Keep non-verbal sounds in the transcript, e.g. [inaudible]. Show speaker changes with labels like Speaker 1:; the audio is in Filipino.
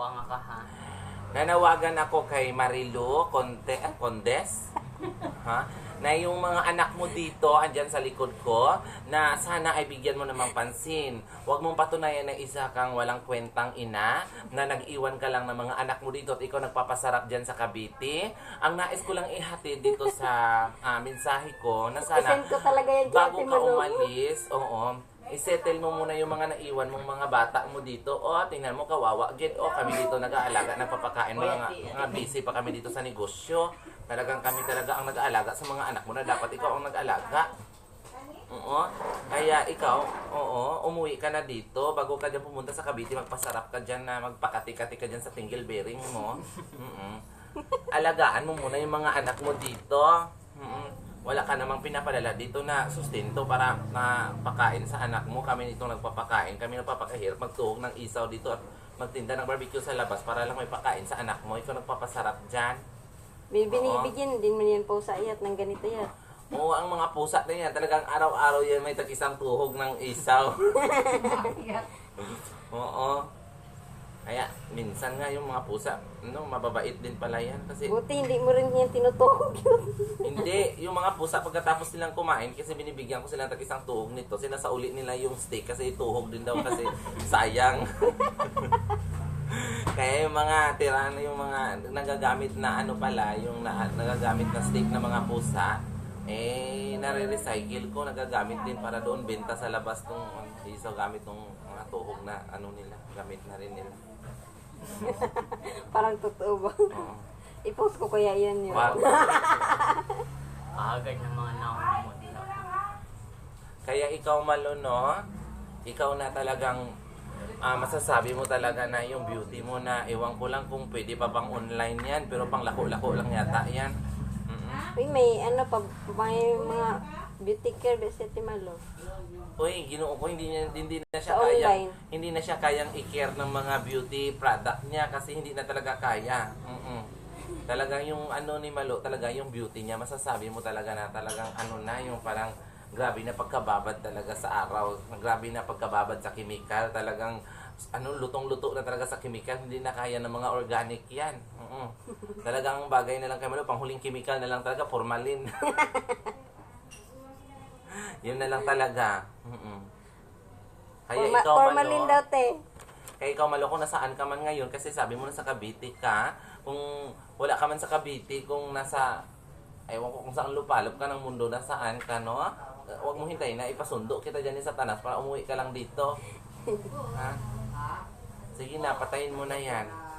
Speaker 1: Wa nga ka ha.
Speaker 2: Nanawagan ako kay Marilu Conte, ah, Condes. [laughs] ha? Na yung mga anak mo dito, andyan sa likod ko, na sana ay bigyan mo namang pansin. Huwag mong patunayan na isa kang walang kwentang ina, na nag-iwan ka lang ng mga anak mo dito at ikaw nagpapasarap dyan sa Cavite. Ang nais ko lang ihatid dito sa ah, mensahe ko na sana
Speaker 3: Isend ko talaga yan
Speaker 2: bago
Speaker 3: Ate
Speaker 2: ka umalis, oo, isettle mo muna yung mga naiwan mong mga bata mo dito. O, tingnan mo, kawawa. Get, o, kami dito nag-aalaga, nagpapakain. Mga, mga busy pa kami dito sa negosyo. Talagang kami talaga ang nag-aalaga sa mga anak mo na dapat ikaw ang nag-aalaga. Oo. Kaya ikaw, oo, umuwi ka na dito bago ka dyan pumunta sa Cavite, magpasarap ka dyan na magpakati-kati ka dyan sa tingle bearing mo. Mm-mm. Alagaan mo muna yung mga anak mo dito. Mm-mm. Wala ka namang pinapadala dito na sustento para mapakain sa anak mo. Kami nitong nagpapakain. Kami nagpapakahirap magtuhog ng isaw dito at magtinda ng barbecue sa labas para lang may pakain sa anak mo. Ikaw nagpapasarap dyan.
Speaker 3: Binibigyan din mo yan po sa iyat ng ganito yan.
Speaker 2: Oo, ang mga pusa na yan, talagang araw-araw yan may tag-isang tuhog ng isaw. [laughs] Oo. Kaya, minsan nga yung mga pusa, no, mababait din pala yan. Kasi,
Speaker 3: Buti hindi mo rin yan tinutuhog yun. [laughs]
Speaker 2: hindi, yung mga pusa, pagkatapos nilang kumain, kasi binibigyan ko sila ng tag-isang tuhog nito, sinasauli nila yung steak kasi tuhog din daw kasi [laughs] sayang. [laughs] Kaya yung mga tira na yung mga nagagamit na ano pala, yung na, nagagamit na steak ng mga pusa, eh, nare-recycle ko, nagagamit din para doon benta sa labas tong isaw gamit tong mga tuhog na ano nila, gamit na rin nila. [laughs]
Speaker 3: Parang totoo ba?
Speaker 2: Oo. [laughs]
Speaker 3: I-post ko kaya yan yun.
Speaker 2: Wow. [laughs]
Speaker 1: Agad ng mga naon mo dito.
Speaker 2: Kaya ikaw malo, no? Ikaw na talagang ah, masasabi mo talaga na yung beauty mo na ewan ko lang kung pwede pa bang online yan pero pang lako-lako lang yata yan. Mm-mm.
Speaker 3: Uy, may ano pa, may mga beauty care ba si Ate Malo?
Speaker 2: Uy, ginoo ko hindi niya hindi na siya
Speaker 3: Sa
Speaker 2: kaya
Speaker 3: online.
Speaker 2: hindi na siya kayang i-care ng mga beauty product niya kasi hindi na talaga kaya. Mm. Talagang yung ano ni Malo, talaga yung beauty niya, masasabi mo talaga na talagang ano na yung parang grabe na pagkababad talaga sa araw. Grabe na pagkababad sa chemical, talagang ano lutong-luto na talaga sa chemical, hindi na kaya ng mga organic 'yan. Mm. [laughs] Talagang bagay na lang kay Malo, panghuling chemical na lang talaga formalin. [laughs] Yun na lang talaga. Mm-mm. Kaya
Speaker 3: Forma-
Speaker 2: ikaw,
Speaker 3: formalin
Speaker 2: Malo,
Speaker 3: daw, te.
Speaker 2: kaya ikaw, Malo, kung nasaan ka man ngayon, kasi sabi mo nasa Cavite ka, kung wala ka man sa Cavite, kung nasa, ewan ko kung saan lupalop ka ng mundo, nasaan ka, no? Huwag mo hintayin na ipasundo kita dyan ni Satanas para umuwi ka lang dito. [laughs] ha? Sige na, patayin mo na yan.